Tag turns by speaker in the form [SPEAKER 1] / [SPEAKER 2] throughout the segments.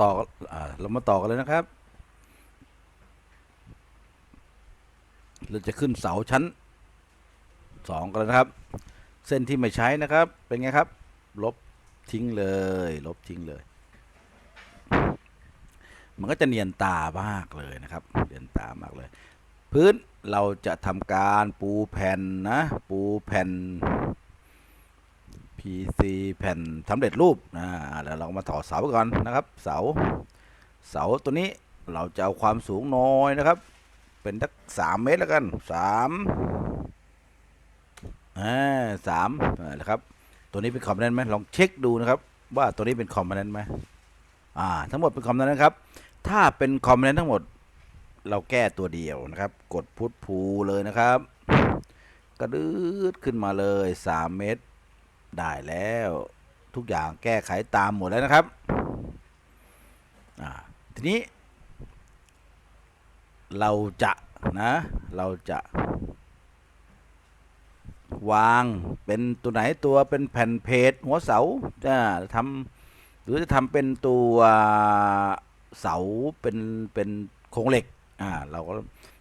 [SPEAKER 1] ต่ออเรามาต่อกันเลยนะครับ เราจะขึ้นเสาชั้นสองกันแล้วนะครับ เส้นที่ไม่ใช้นะครับ เป็นไงครับ ลบทิ้งเลย ลบทิ้งเลย มันก็จะเนียนตามากเลยนะครับเนียนตามากเลย พื้นเราจะทำการปูแผ่นนะ ปูแผ่น PC แผ่นสำเร็จรูปนะแล้วเรามาต่อเสาก่อนนะครับ เสา เสาตัวนี้เราจะเอาความสูงน้อยนะครับ เป็นทักสามเมตรแล้วกันสามอ่าสามนะครับ ตัวนี้เป็นคอมโพเนนต์ไหมลองเช็คดูนะครับ ว่าตัวนี้เป็นคอมโพเนนต์ไหมอ่า ทั้งหมดเป็นคอมโพเนนต์นะครับ ถ้าเป็นคอมโพเนนต์ทั้งหมด เราแก้ตัวเดียวนะครับ กดพุทพูเลยนะครับ กระดืดขึ้นมาเลยสามเมตร ได้แล้วทุกอย่างแก้ไขตามหมดแล้วนะครับทีนี้ เราจะนะเราจะวางเป็นตัวไหนตัวเป็นแผ่นเพจหัวเสาจะทำหรือจะทำเป็นตัวเสาเป็นเป็นโครงเหล็กอ่าเราก็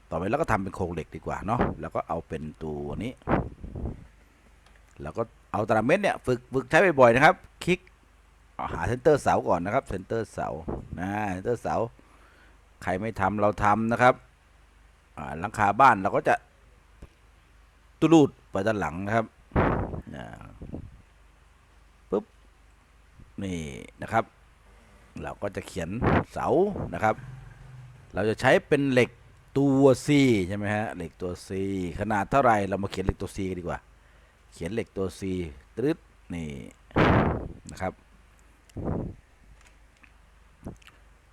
[SPEAKER 1] ต่อไปเราก็ทำเป็นโครงเหล็กดีกว่าเนาะแล้วก็เอาเป็นตัวนี้ แล้วก็ เอาตารางเมตรเนี่ยฝึกฝึกใช้บ่อยๆนะครับ คลิกหาเซนเตอร์เสาก่อนนะครับเซนเตอร์เสานะเซนเตอร์เสาใครไม่ทำเราทำนะครับหลังคาบ้านเราก็จะตุลูดไปด้านหลังนะครับปุ๊บนี่นะครับ เราก็จะเขียนเสานะครับ เราจะใช้เป็นเหล็กตัว C ใช่ไหมฮะเหล็กตัว C ขนาดเท่าไรเรามาเขียนเหล็กตัว C กันดีกว่า ขียนเหล็กตัว C ตรึดนี่นะครับ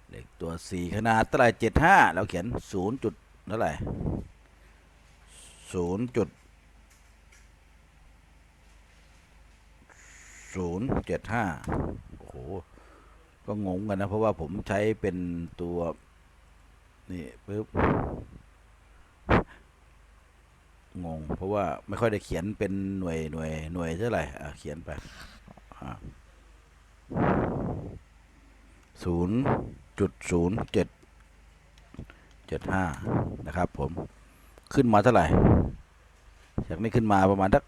[SPEAKER 1] เหล็กตัว C ขนาดเท่าไหร่75เราเขียน0จุดเท่าไหร่0จุด075โอ้โห ก็งงกันนะ เพราะว่าผมใช้เป็นตัว นี่ปึ๊บ งง เพราะว่าไม่ค่อยได้เขียนเป็นหน่วยหน่วยหน่วยเท่าไหร่อะเขียนไปศูนย์จุดศูนย์เจ็ดเจ็ดห้านะครับ ผมขึ้นมาเท่าไหร่ จากนี้ขึ้นมาประมาณสัก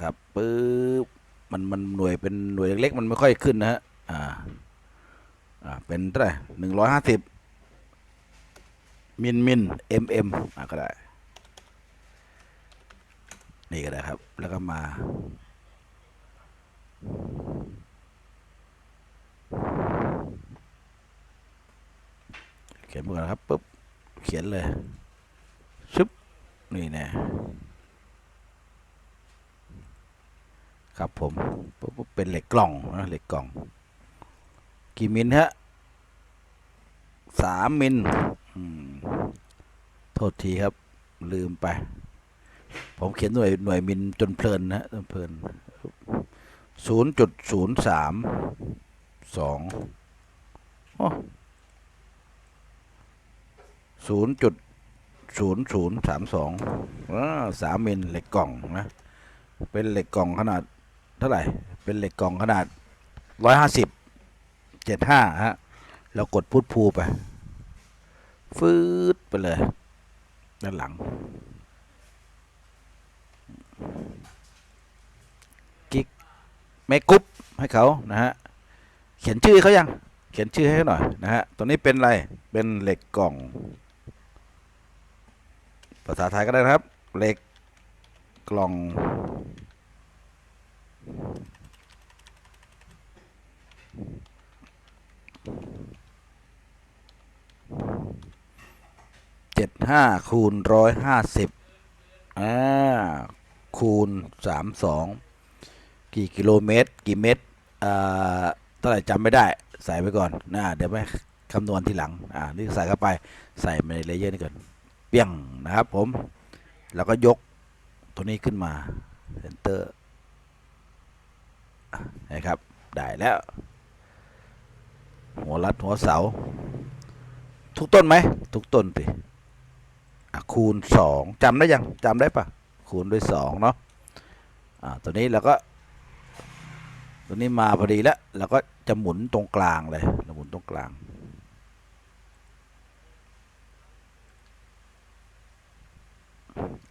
[SPEAKER 1] ครับปึ๊บมันมันหน่วยเป็นหน่วยเล็กๆมันไม่ค่อยขึ้นนะฮะอ่าอ่าเป็นเท่าไหร่หนึ่งร้อยห้าสิบ มินมินเอ็มเอ็มก็ได้ นี่ก็ได้ครับ แล้วก็มาเขียนมือนะครับปุ๊บเขียนเลยชึบนี่แน่ครับผมปุ๊บเป็นเหล็กกล่องนะเหล็กกล่อง กี่มิลฮะสามมิล โทษทีครับ ลืมไป ผมเขียนหน่วยหน่วยมิลจนเพลินนะจนเพลินศูนย์จุดศูนย์สามสองศูนย์จุดศูนย์ศูนย์สามสองสามมิลเหล็กกล่องนะ เป็นเหล็กกล่องขนาดเท่าไหร่ เป็นเหล็กกล่องขนาดร้อยห้าสิบเจ็ดห้าฮะ เรากดพุทพูไป ฟืดไปเลย ด้านหลัง กิ๊กเมกุ๊ปให้เขานะฮะ เขียนชื่อเขายัง เขียนชื่อให้หน่อยนะฮะ ตัวนี้เป็นอะไร เป็นเหล็กกล่อง ภาษาไทยก็ได้นะครับ เหล็กกล่อง จ็ดห้าคูณร้อยห้าสิบอ่าคูณสามสองกี่กิโลเมตร กี่เมตรอ่าเท่าไหร่จำไม่ได้ใส่ไปก่อนนะเดี๋ยวไปคำนวณทีหลังอ่านี่ใส่เข้าไปใส่ในเลเยอร์นี่ก่อนเปี้ยงนะครับผม แล้วก็ยกตัวนี้ขึ้นมาเซนเตอร์นะครับ ได้แล้ว หัวรัดหัวเสา ทุกต้นไหม ทุกต้นสิ คูณสองจำได้ยังจำได้ปะคูณด้วยสองเนาะอ่าตัวนี้เราก็ตัวนี้มาพอดีแล้วเราก็จะหมุนตรงกลางเลยเราหมุนตรงกลาง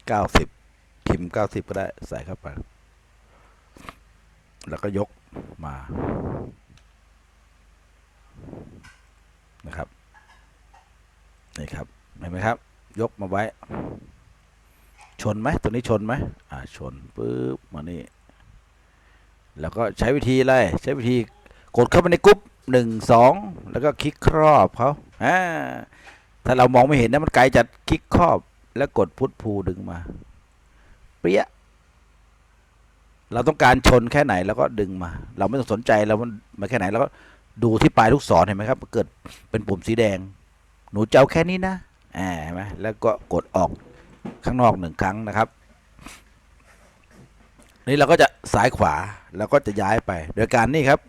[SPEAKER 1] เก้าสิบพิมพ์เก้าสิบก็ได้ใส่เข้าไป แล้วก็ยกมานะครับนี่ครับเห็นไหมครับ ยกมาไว้ ชนไหมตัวนี้ชนไหมอ่าชนปุ๊บมานี่แล้วก็ใช้วิธีอะไรใช้วิธีกดเข้าไปในกรุ๊ปหนึ่งสองแล้วก็คลิกครอบเขาอ่าถ้าเรามองไม่เห็นนะมันไกลจัดคลิกครอบแล้วกดพุทภูดึงมา เปรี้ยเราต้องการชนแค่ไหนแล้วก็ดึงมา เราไม่ต้องสนใจเรามันมาแค่ไหนแล้วก็ดูที่ปลายลูกศรเห็นไหมครับเกิดเป็นปุ่มสีแดง หนูจะเอาแค่นี้นะ อ่าเห็นไหมแล้วก็กดออกข้างนอกหนึ่งครั้งนะครับ นี่เราก็จะซ้ายขวาแล้วก็จะย้ายไป โดยการนี่ครับ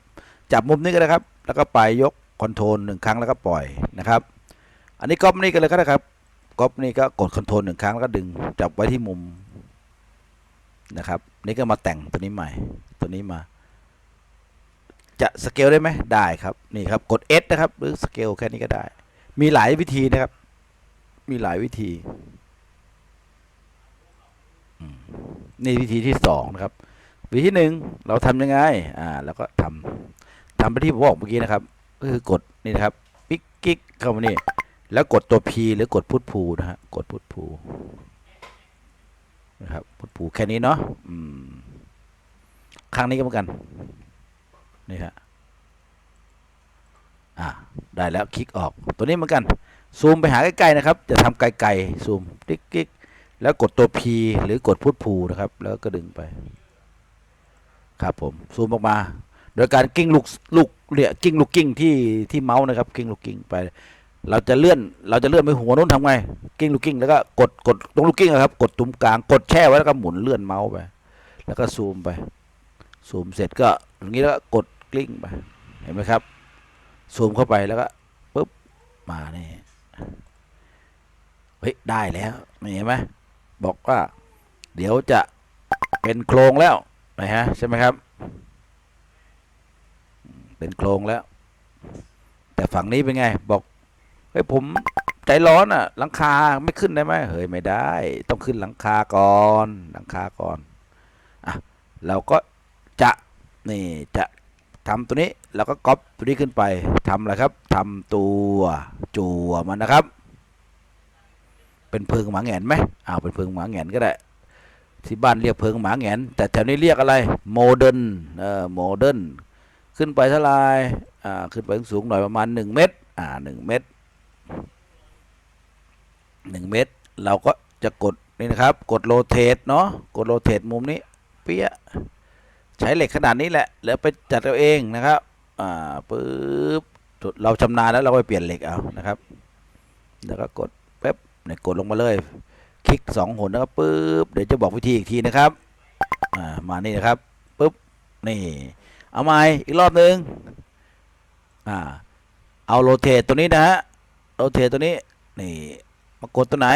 [SPEAKER 1] จับมุมนี้ก็ได้ครับ แล้วก็ไปยกคอนโทรลหนึ่งครั้งแล้วก็ปล่อยนะครับ อันนี้ก๊อปนี่กันเลยก็ได้ครับก๊อปนี่ก็กดคอนโทรลหนึ่งครั้งแล้วก็ดึงจับไว้ที่มุมนะครับ นี่ก็มาแต่งตัวนี้ใหม่ ตัวนี้มา จะสเกลได้ไหมได้ครับ นี่ครับ กด S นะครับ หรือสเกลแค่นี้ก็ได้ มีหลายวิธีนะครับ มีหลายวิธีนี่วิธีที่สองนะครับ วิธีที่หนึ่งเราทำยังไง อ่า แล้วก็ทำทำไปที่ผมบอกเมื่อกี้นะครับ ก็คือกดนี่นะครับปิ๊กกิ๊กเข้ามานี่แล้วกดตัว P หรือกดพุทพูนะฮะกดพุทพูนะครับพุทพูแค่นี้เนาะอืมครั้งนี้ก็เหมือนกันนี่ฮะอ่าได้แล้วคลิกออกตัวนี้เหมือนกัน ซูมไปหาใกล้ๆนะครับ จะทำไกลๆซูมติ๊กกิ๊กแล้วกดตัว P หรือกดพุทพูนะครับ แล้วก็ดึงไป ครับผมซูมออกมา โดยการกิ้งลูกลูกเนี่ยกิ้งลูกกิ้งที่ที่เมาส์นะครับ กิ้งลูกกิ้งไป เราจะเลื่อนเราจะเลื่อนไปหัวนู้นทำไง กิ้งลูกกิ้งแล้วก็กดกดตรงลูกกิ้งอะครับ กดตุ้มกลางกดแช่ไว้แล้วก็หมุนเลื่อนเมาส์ไป แล้วก็ซูมไป ซูมเสร็จก็อย่างนี้แล้วก็กดกลิ้งไป เห็นไหมครับ ซูมเข้าไปแล้วก็ปุ๊บมาเนี่ เฮ้ยได้แล้วเห็นไหมบอกว่า เดี๋ยวจะเป็นโครงแล้วนะฮะใช่ไหมครับ เป็นโครงแล้ว แต่ฝั่งนี้เป็นไง บอกเฮ้ยผมใจร้อนอะ หลังคาไม่ขึ้นได้ไหมเฮ้ยไม่ได้ ต้องขึ้นหลังคาก่อนหลังคาก่อนอะเราก็จะนี่จะทำตัวนี้ แล้วก็ก๊อปตัวนี้ขึ้นไปทำอะไรครับทำตัวจั่วมันนะครับ เป็นเพิงหมาแงนไหมอ้าวเป็นเพิงหมาแงนก็ได้ที่บ้านเรียกเพิงหมาแงนแต่แถวนี้เรียกอะไรโมเดิร์นเออโมเดิร์นขึ้นไปเท่าไรอ่าขึ้นไปสูงหน่อยประมาณหนึ่งเมตรอ่าหนึ่งเมตรหนึ่งเมตร เราก็จะกดนี่นะครับ กดโรเตทเนาะกดโรเตทมุมนี้เปี้ยใช้เหล็กขนาดนี้แหละแล้วไปจัดเอาเองนะครับอ่าปึ๊บเราชำนาญแล้วเราไปเปลี่ยนเหล็กเอานะครับ แล้วก็กด เนี่ยกดลงมาเลย คลิกสองหนนะครับปึ๊บเดี๋ยวจะบอกวิธีอีกทีนะครับอ่ามานี่นะครับปึ๊บนี่เอาใหม่อีกรอบหนึ่งอ่าเอาโรเตทตัวนี้นะฮะโรเตทตัวนี้นี่มากดตัวไหน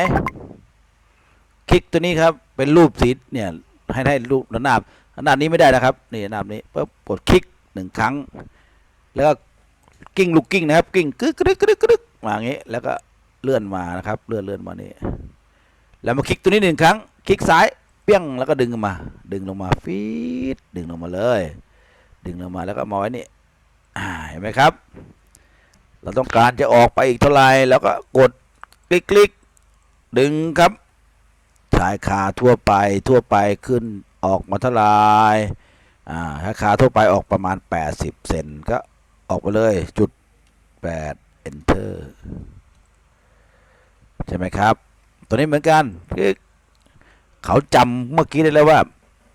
[SPEAKER 1] คลิกตัวนี้ครับเป็นรูปสีเนี่ยให้ได้รูประนาบระนาบนี้ไม่ได้นะครับนี่ระนาบนี้ปุ๊บกดคลิกหนึ่งครั้ง แล้วก็กิ้งลูกกิ้งนะครับกิ้งกึ๊กกรึกกรึกกรึกมาอย่างนี้แล้วก็ เลื่อนมานะครับ เลื่อนเลื่อนมานี่แล้วมาคลิกตัวนี้หนึ่งครั้ง คลิกซ้ายเปี้ยงแล้วก็ดึงมา ดึงลงมาฟีดดึงลงมาเลย ดึงลงมาแล้วก็มาไว้นี่เห็นไหมครับ เราต้องการจะออกไปอีกเท่าไหร่แล้วก็กดคลิกคลิกดึงครับชายคาทั่วไปทั่วไปขึ้นออกมาเท่าไหร่อ่าชายคาทั่วไปออกประมาณ 80 เซนก็ออกไปเลยจุด8 enter ใช่ไหมครับ ตัวนี้เหมือนกันคือเขาจำเมื่อกี้ได้แล้วว่า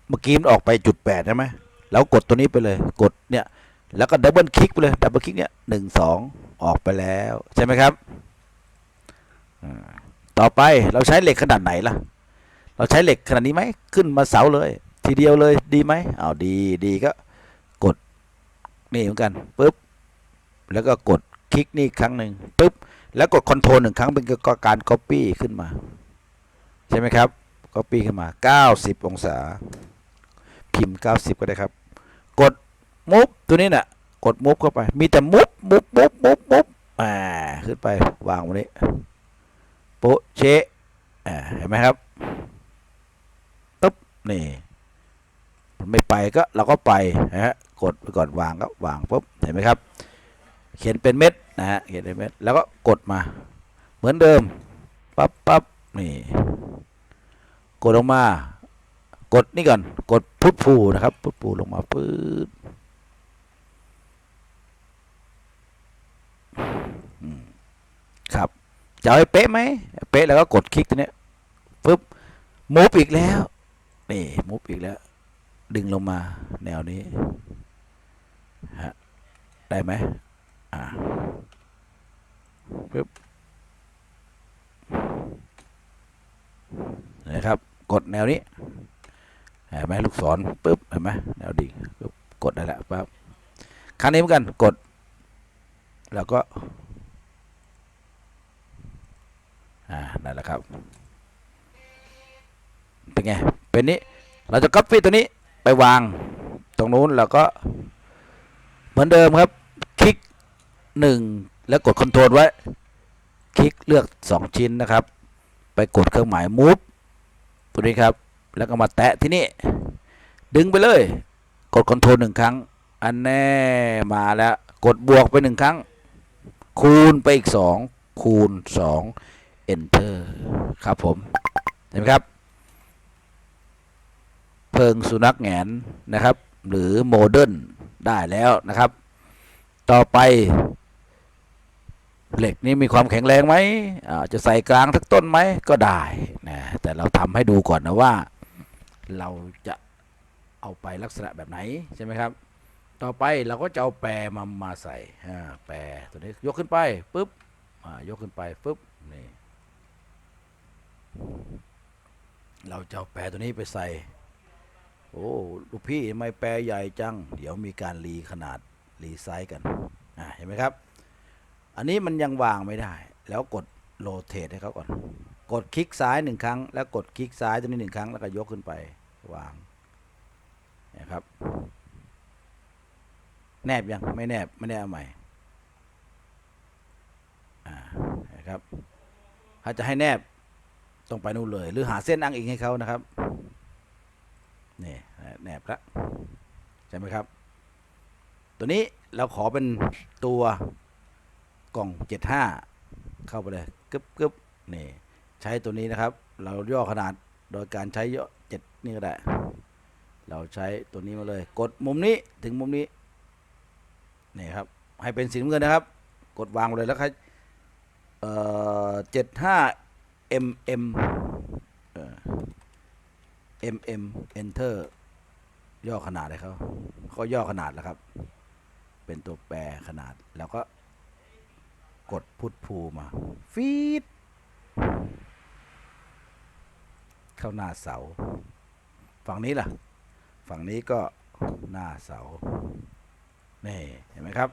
[SPEAKER 1] เมื่อกี้มันออกไปจุด8ใช่ไหมแล้วกดตัวนี้ไปเลยกดเนี่ยแล้วก็ดับเบิลคลิกไปเลยดับเบิลคลิกเนี่ยหนึ่งสองออกไปแล้วใช่ไหมครับอ่าต่อไปเราใช้เหล็กขนาดไหนล่ะ เราใช้เหล็กขนาดนี้ไหมขึ้นมาเสาเลย ทีเดียวเลยดีไหมอ้าวดีดีก็กดนี่เหมือนกันปุ๊บแล้วก็กดคลิกนี่ครั้งหนึ่งปุ๊บ แล้วกดคอนโทรลหนึ่งครั้งเป็นการก๊อปปี้ขึ้นมา ใช่ไหมครับก๊อปปี้ขึ้นมา 90 องศา พิมพ์ 90 ก็ได้ครับ กดมุฟตัวนี้น่ะ กดมุฟเข้าไป มีแต่มุฟมุฟมุฟมุฟมุฟอ่าขึ้นไปวางวันนี้โปเชอ่าเห็นไหมครับตุ๊บนี่มันไม่ไปก็เราก็ไปนะฮะกดไปก่อนวางก็วางปุ๊บเห็นไหมครับ เขียนเป็นเม็ดนะฮะเขียนเป็นเม็ดแล้วก็กดมา เหมือนเดิมปั๊บปั๊บนี่กดลงมา กดนี่ก่อน กดพุทพูนะครับ พุทพูลงมาปื๊ดครับจะให้เป๊ะไหมเป๊ะแล้วก็กดคลิกตัวนี้ปึ๊บมูฟอีกแล้วนี่มูฟอีกแล้ว ดึงลงมาแนวนี้ฮะได้ไหม อ่าปึ๊บนะครับ กดแนวนี้เห็นไหมลูกศรปึ๊บเห็นไหมแนวดิ่งปึ๊บกดได้แล้วปั๊บครั้งนี้เหมือนกันกด แล้วก็อ่านั่นแหละครับ เป็นไง เป็นนี้ เราจะ copy ตัวนี้ไปวางตรงนู้นแล้วก็เหมือนเดิมครับ คลิก หนึ่งแล้วกด Ctrl ไว้ คลิกเลือกสองชิ้นนะครับ ไปกดเครื่องหมาย move ตัวนี้ครับ แล้วก็มาแตะที่นี่ ดึงไปเลย กดคอนโทรลหนึ่งครั้ง อันแน่มาแล้ว กดบวกไปหนึ่งครั้ง คูณไปอีกสองคูณสอง enter ครับผม เห็นไหมครับ เพิงสุนัขแหงนนะครับ หรือโมเดิร์นได้แล้วนะครับ ต่อไป เหล็กนี้มีความแข็งแรงไหมจะใส่กลางทักต้นไหมก็ได้นะแต่เราทำให้ดูก่อนนะว่า เราจะเอาไปลักษณะแบบไหนใช่ไหมครับ ต่อไปเราก็จะเอาแปรมามาใส่แปรตัวนี้ยกขึ้นไปปุ๊บยกขึ้นไปปุ๊บนี่เราจะเอาแปรตัวนี้ไปใส่ โอ้ลูกพี่ทำไมแปรใหญ่จัง เดี๋ยวมีการรีขนาดรีไซส์กันเห็นไหมครับ อันนี้มันยังวางไม่ได้ แล้วกดโรเตทให้เขาก่อน กดคลิกซ้ายหนึ่งครั้ง แล้วกดคลิกซ้ายตัวนี้หนึ่งครั้งแล้วก็ยกขึ้นไปวางนะครับ แนบยังไม่แนบไม่ได้เอาใหม่นะครับ ถ้าจะให้แนบต้องไปนู่นเลย หรือหาเส้นอ้างอิงให้เขานะครับนี่แนบแล้วใช่ไหมครับ ตัวนี้เราขอเป็นตัว กล่องเจ็ดห้าเข้าไปเลยกึบกึบนี่ใช้ตัวนี้นะครับ เราย่อขนาดโดยการใช้ย่อเจ็ดนี่ก็ได้ เราใช้ตัวนี้มาเลย กดมุมนี้ถึงมุมนี้นี่ครับให้เป็นสีน้ำเงินนะครับ กดวางเลยแล้วครเอ่อเจ็ดห้า mm เอ่อ mm enter ย่อขนาดเลยเขาเขาย่อขนาดแล้วครับ เป็นตัวแปรขนาดแล้วก็ กดพุทพูมา ฟีดเข้าหน้าเสา ฝั่งนี้ล่ะ ฝั่งนี้ก็หน้าเสา นี่ เห็นไหมครับ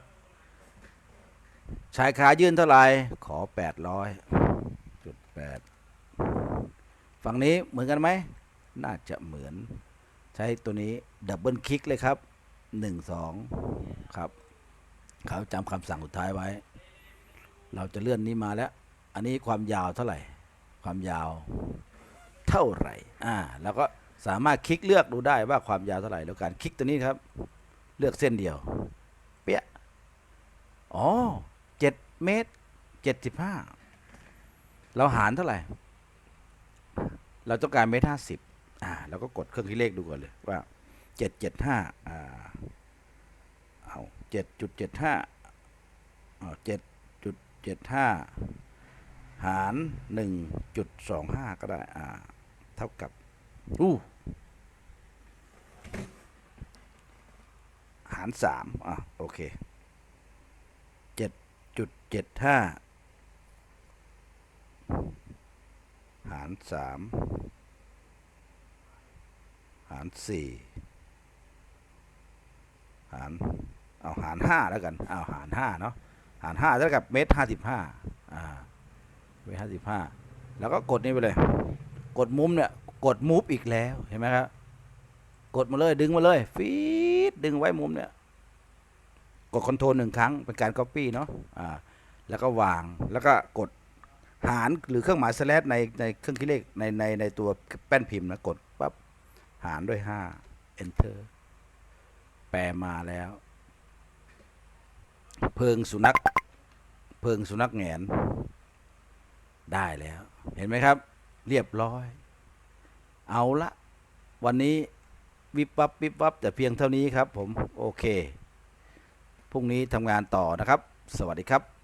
[SPEAKER 1] ชายขายื่นเท่าไหร่ ขอแปดร้อยจุดแปดฝั่งนี้เหมือนกันไหม น่าจะเหมือน ใช้ตัวนี้ ดับเบิลคลิกเลยครับหนึ่งสองครับ เขาจำคำสั่งสุดท้ายไว้ เราจะเลื่อนนี้มาแล้ว อันนี้ความยาวเท่าไหร่ ความยาวเท่าไหร่ อ่า แล้วก็สามารถคลิกเลือกดูได้ว่าความยาวเท่าไหร่ แล้วการคลิกตัวนี้ครับ เลือกเส้นเดียว เปี้ย อ๋อเจ็ดเมตรเจ็ดสิบห้า เราหารเท่าไหร่ เราต้องการเมตรห้าสิบอ่า เราก็กดเครื่องคิดเลขดูก่อนเลยว่าเจ็ดเจ็ดห้าอ่า เอาเจ็ดจุดเจ็ดห้าเอเจ็ด เจ็ดห้าหารหนึ่งจุดสองห้าก็ได้ อ่า เท่ากับอู้หารสามอะ โอเคเจ็ดจุดเจ็ดห้าหารสามหารสี่หาร เอาหารห้าแล้วกัน เอาหารห้าเนาะ หารห้าเท่ากับเมตรห้าสิบห้าอ่าเมตรห้าสิบห้าแล้วก็กดนี่ไปเลย กดมุมเนี่ยกดมูฟอีกแล้วเห็นไหมครับกดมาเลยดึงมาเลยฟีดดึงไว้มุมเนี่ยกดคอนโทรลหนึ่งครั้งเป็นการ Copy เนาะอ่าแล้วก็วางแล้วก็กดหารหรือเครื่องหมาย slash ในในเครื่องคิดเลขในในในตัวแป้นพิมพ์นะกดปั๊บหารด้วย 5 enter แปลมาแล้ว เพิงสุนัข เพิงสุนัขแงน ได้แล้ว เห็นไหมครับ เรียบร้อย เอาละ วันนี้วิบวับวิบวับแต่เพียงเท่านี้ครับ ผม โอเค พรุ่งนี้ทำงานต่อนะครับ สวัสดีครับ